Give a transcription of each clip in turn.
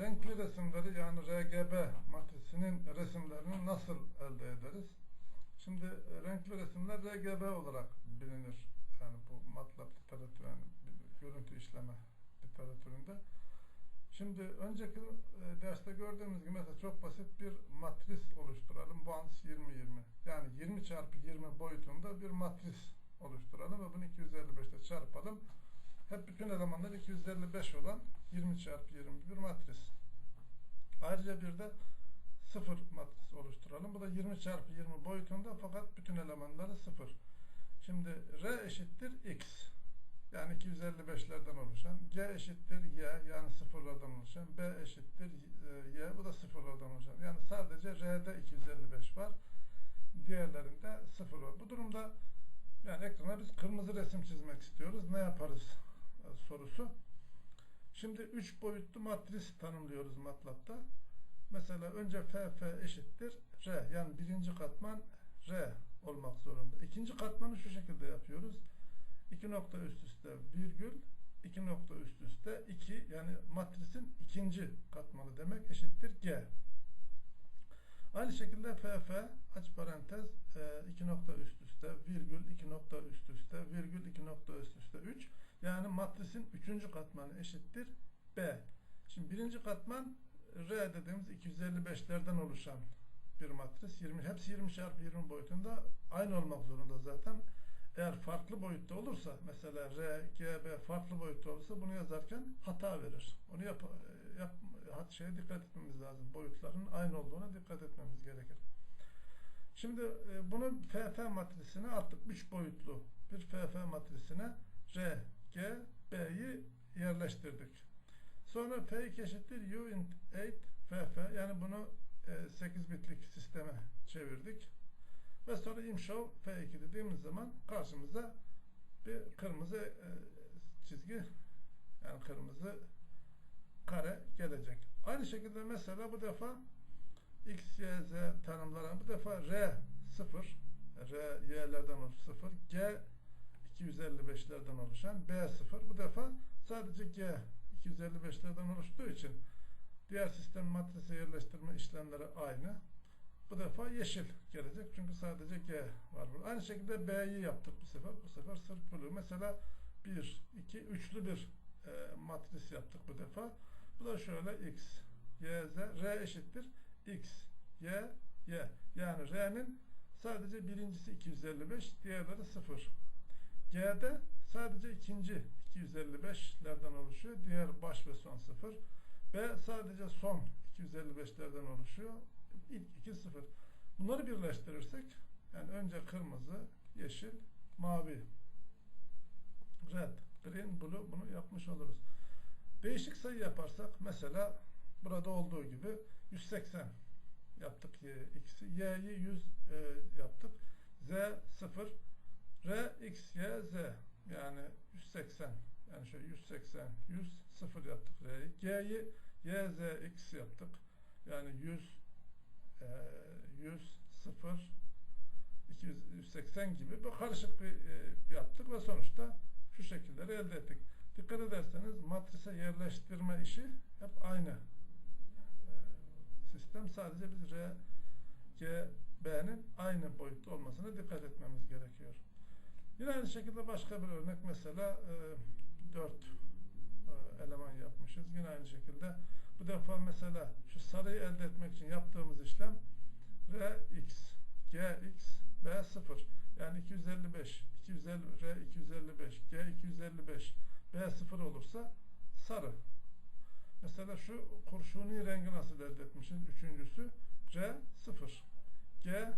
renkli resimleri yani RGB matrisinin resimlerini nasıl elde ederiz? Şimdi e, renkli resimler RGB olarak bilinir. Yani bu MATLAB literatürü, yani görüntü işleme literatüründe. Şimdi önceki e, derste gördüğümüz gibi mesela çok basit bir matris oluşturalım. Bonds 20-20. Yani 20 çarpı 20 boyutunda bir matris oluşturalım ve bunu 255'te çarpalım. Hep bütün elemanlar 255 olan 20 çarpı 20 bir matris. Ayrıca bir de sıfır matris oluşturalım. Bu da 20 çarpı 20 boyutunda fakat bütün elemanları sıfır. Şimdi R eşittir X. Yani 255'lerden oluşan. G eşittir Y yani sıfırlardan oluşan. B eşittir e, Y. Bu da sıfırlardan oluşan. Yani sadece R'de 255 var. Diğerlerinde sıfır var. Bu durumda yani ekrana biz kırmızı resim çizmek istiyoruz. Ne yaparız e, sorusu. Şimdi 3 boyutlu matris tanımlıyoruz MATLAB'da. Mesela önce FF eşittir R. Yani birinci katman R olmak zorunda. İkinci katmanı şu şekilde yapıyoruz. 2 nokta üst üste virgül 2 nokta üst üste 2 yani matrisin ikinci katmanı demek eşittir G. Aynı şekilde FF aç parantez 2 nokta üst üste virgül 2 nokta üst üste virgül 2 nokta üst üste 3 yani matrisin üçüncü katmanı eşittir B. Şimdi birinci katman R dediğimiz 255'lerden oluşan bir matris. 20, hepsi 20 çarpı 20 boyutunda aynı olmak zorunda zaten. Eğer farklı boyutta olursa mesela R, G, B farklı boyutta olursa bunu yazarken hata verir. Onu yap, yap şeye dikkat etmemiz lazım. Boyutların aynı olduğuna dikkat etmemiz gerekir. Şimdi e, bunu FF matrisine attık. 3 boyutlu bir FF matrisine R, G, B'yi yerleştirdik. Sonra F2 eşittir U int 8 FF yani bunu e, 8 bitlik sisteme çevirdik. Ve sonra imshow F2 dediğimiz zaman karşımıza bir kırmızı e, çizgi yani kırmızı kare gelecek. Aynı şekilde mesela bu defa X, Y, Z tanımlanan bu defa R 0 R, Y'lerden oluşan 0 G 255'lerden oluşan B 0 bu defa sadece G 255'lerden oluştuğu için diğer sistem matrise yerleştirme işlemleri aynı. Bu defa yeşil gelecek. Çünkü sadece G var burada. Aynı şekilde B'yi yaptık bu sefer. Bu sefer sırf blue. Mesela 1, 2, üçlü bir e, matris yaptık bu defa. Bu da şöyle X, Y, Z. R eşittir X, Y, Y. Yani R'nin sadece birincisi 255, diğerleri 0. G'de sadece ikinci 255'lerden oluşuyor. Diğer baş ve son 0. B sadece son 255'lerden oluşuyor. İlk iki 0. Bunları birleştirirsek yani önce kırmızı, yeşil, mavi, red, green, blue bunu yapmış oluruz. Değişik sayı yaparsak mesela burada olduğu gibi 180 yaptık y, x'i. Y'yi 100 e, yaptık. Z 0 R, X, Y, Z yani 180 yani şöyle 180 100 0 yaptık R'yi. G'yi Y, Z, X yaptık. Yani 100 e, 100 0 280 gibi bir karışık bir e, yaptık ve sonuçta şu şekilleri elde ettik. Dikkat ederseniz matrise yerleştirme işi hep aynı e, sistem. Sadece biz R, G, B'nin aynı boyutta olmasına dikkat etmemiz gerekiyor. Yine aynı şekilde başka bir örnek mesela e, 4 e, eleman yapmışız. Yine aynı şekilde bu defa mesela şu sarıyı elde etmek için yaptığımız işlem R X, G X, B 0 yani 255, 250, R 255, G 255, B 0 olursa sarı. Mesela şu kurşuni rengi nasıl elde etmişiz? Üçüncüsü R 0, G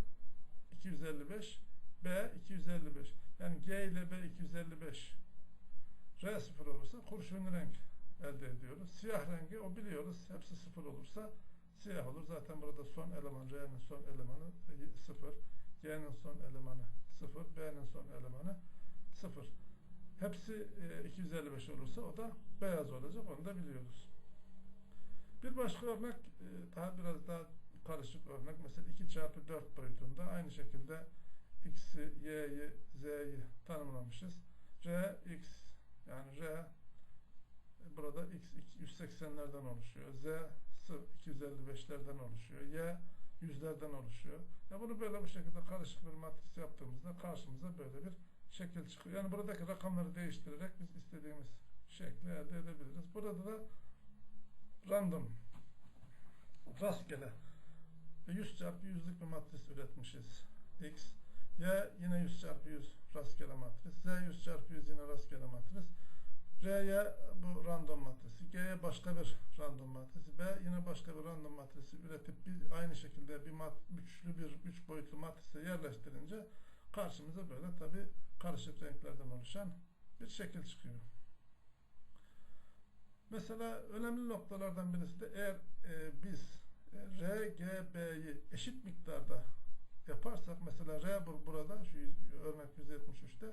255, B 255. Yani G ile B 255 R sıfır olursa kurşun renk elde ediyoruz. Siyah rengi o biliyoruz. Hepsi sıfır olursa siyah olur. Zaten burada son eleman R'nin son elemanı sıfır. G'nin son elemanı sıfır. B'nin son elemanı sıfır. Hepsi e, 255 olursa o da beyaz olacak. Onu da biliyoruz. Bir başka örnek e, daha biraz daha karışık örnek. Mesela 2 çarpı 4 boyutunda aynı şekilde x'i, y'yi, z'yi tanımlamışız. r, x yani r burada x 280'lerden oluşuyor. Z'si 255'lerden oluşuyor. Y yüzlerden oluşuyor. Ya bunu böyle bu şekilde karışık bir matris yaptığımızda karşımıza böyle bir şekil çıkıyor. Yani buradaki rakamları değiştirerek biz istediğimiz şekli elde edebiliriz. Burada da random rastgele 100 çarpı 100'lük bir matris üretmişiz. X. Y yine 100 çarpı 100 rastgele matris. Z 100 çarpı 100 yine rastgele matris. R'ye bu random matrisi. G'ye başka bir random matrisi. B yine başka bir random matrisi üretip bir, aynı şekilde bir mat, üçlü bir üç boyutlu matrise yerleştirince karşımıza böyle tabi karışık renklerden oluşan bir şekil çıkıyor. Mesela önemli noktalardan birisi de eğer e, biz e, R, G, B'yi eşit miktarda yaparsak mesela R bur- burada şu örnek 173'te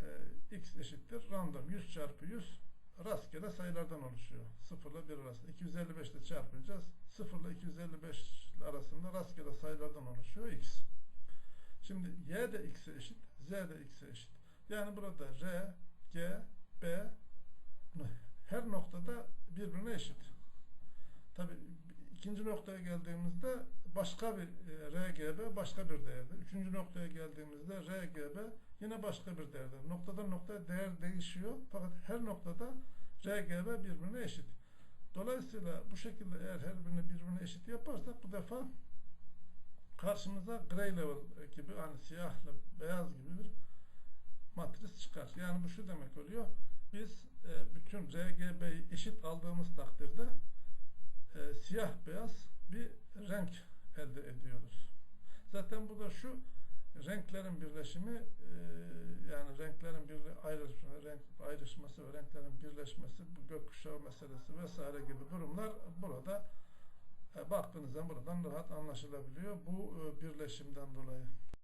e, x eşittir random 100 çarpı 100 rastgele sayılardan oluşuyor. 0 ile 1 arasında. 255 ile çarpınca 0 ile 255 arasında rastgele sayılardan oluşuyor x. Şimdi y de x'e eşit, z de x'e eşit. Yani burada r, g, b her noktada birbirine eşit. Tabi ikinci noktaya geldiğimizde başka bir e, RGB başka bir değerde. Üçüncü noktaya geldiğimizde RGB yine başka bir değerde. Noktadan noktaya değer değişiyor. Fakat her noktada RGB birbirine eşit. Dolayısıyla bu şekilde eğer her birini birbirine eşit yaparsak bu defa karşımıza gray level gibi hani siyahla beyaz gibi bir matris çıkar. Yani bu şu demek oluyor. Biz e, bütün RGB'yi eşit aldığımız takdirde e, siyah beyaz bir renk elde ediyoruz. Zaten bu da şu renklerin birleşimi e, yani renklerin bir ayrışması, renk ayrışması ve renklerin birleşmesi bu gökkuşağı meselesi vesaire gibi durumlar burada e, baktığınızda buradan rahat anlaşılabiliyor bu e, birleşimden dolayı.